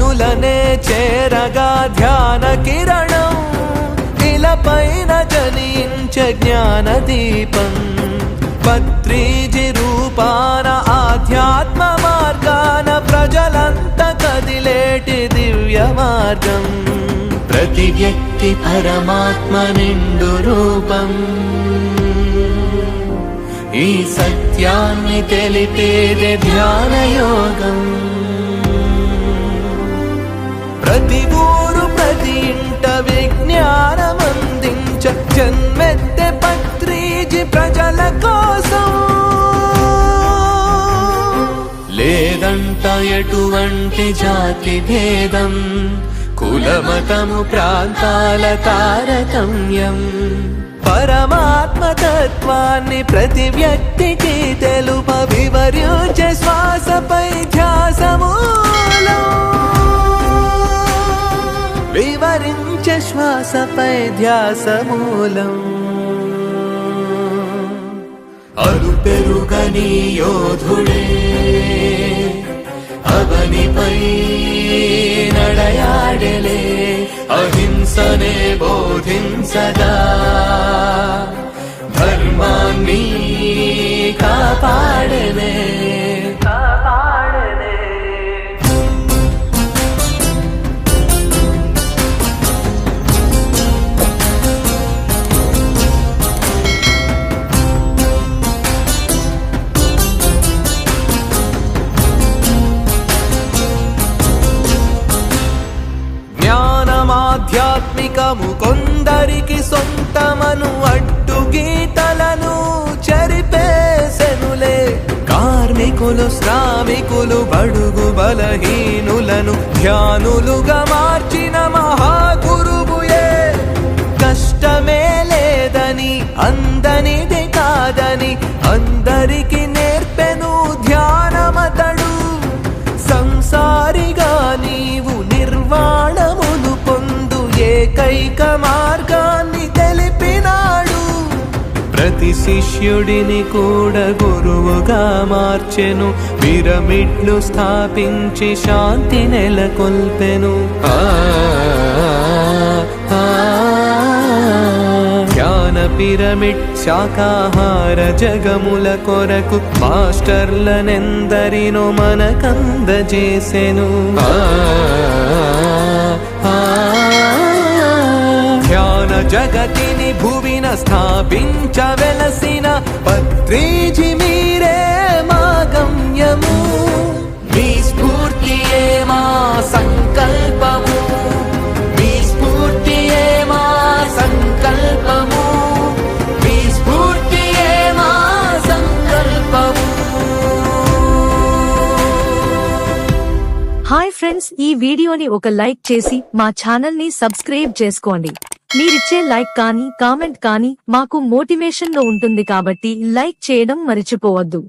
జనులనే చేరగా ధ్యాన కిరణం ఇలపైన జనించ జ్ఞాన దీపం. పత్రీజి రూపాన ఆధ్యాత్మ మార్గాన ప్రజలంత కదిలేటి దివ్య మార్గం. ప్రతి వ్యక్తి పరమాత్మ నిండు రూపం. ఈ సత్యాన్ని తెలిపేదే ధ్యాన యోగం ప్రతి ఊరు ప్రతి ఇంట విజ్ఞానం అందించ జన్మెత్తే పత్రిజి ప్రజల కోసం. లేదంట ఎటువంటి జాతి భేదం కులమతము ప్రాంతాల తారతమ్యం. పరమాత్మ తత్వాన్ని ప్రతి వ్యక్తికి తెలుప వివరించే శ్వాసపై ధ్యాసమూలం వివరించే శ్వాసపై ధ్యాసమూలం. అరు పెరుగని యోధుడే అవనిపై నడయాడలే అహింసనే బోధింసగా ధర్మాన్ని కాపాడలే ఆధ్యాత్మికము కొందరికి సొంతమను అడ్డు గీతలను చెరిపేసెనులే. కార్మికులు శ్రామికులు బడుగు బలహీనులను ధ్యానులుగా మార్చి ఏకైక మార్గాన్ని తెలిపినాడు. ప్రతి శిష్యుడిని కూడా గురువుగా మార్చెను. పిరమిడ్లు స్థాపించి శాంతి నెలకొల్పెను. ఆ, పిరమిడ్ శాకాహార జగముల కొరకు మాస్టర్లనెందరినో మనకందజేసెను. ఆ, జగతిని భువిన స్థాపించవెలసిన పత్రీజి మీరే మా గమ్యము మీ స్ఫూర్తియే మా సంకల్పము. మీ స్ఫూర్తియే మా సంకల్పము. మీ స్ఫూర్తియే మా సంకల్పము. హాయ్ ఫ్రెండ్స్ ఈ వీడియోని ఒక లైక్ చేసి మా ఛానల్ని సబ్స్క్రైబ్ చేసుకోండి. మీరిచ్చే లైక్ కానీ కామెంట్ కానీ మాకు మోటివేషన్లో ఉంటుంది కాబట్టి లైక్ చేయడం మరిచిపోవద్దు.